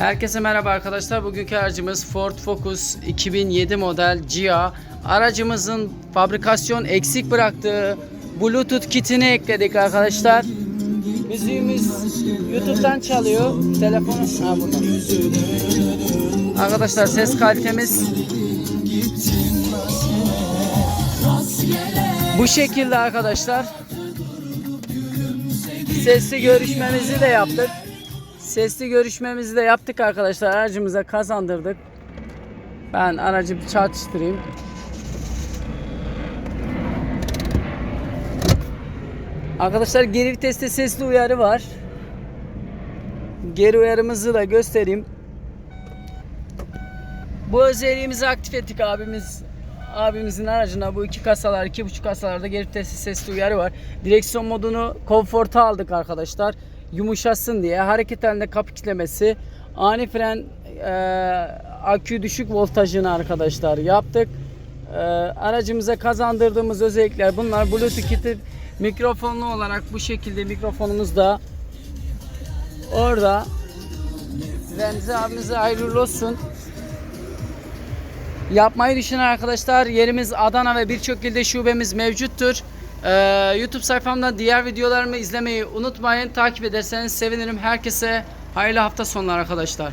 Herkese merhaba arkadaşlar. Bugünkü aracımız Ford Focus 2007 model Gia. Aracımızın fabrikasyon eksik bıraktığı Bluetooth kitini ekledik arkadaşlar. Müziğimiz YouTube'dan çalıyor. Telefonu ha burada. Arkadaşlar ses kalitemiz bu şekilde arkadaşlar. Sesli görüşmemizi de yaptık. Sesli görüşmemizi de yaptık arkadaşlar. Aracımıza kazandırdık. Ben aracı bir çalıştırayım. Arkadaşlar geri viteste sesli uyarı var. Geri uyarımızı da göstereyim. Bu özelliğimizi aktif ettik abimiz abimizin aracına bu iki kasalar iki buçuk kasalarda geri vitesli sesli uyarı var. Direksiyon modunu konforta aldık arkadaşlar. Yumuşasın diye hareket halinde kapı kilitlemesi ani fren e, akü düşük voltajını arkadaşlar yaptık. E, aracımıza kazandırdığımız özellikler bunlar. Bluetooth kiti mikrofonlu olarak bu şekilde mikrofonumuz da orada. Remzi abimize hayırlı olsun. Yapmayı düşünen arkadaşlar yerimiz Adana ve birçok ilde şubemiz mevcuttur. Ee, YouTube sayfamdan diğer videolarımı izlemeyi unutmayın. Takip ederseniz sevinirim. Herkese hayırlı hafta sonları arkadaşlar.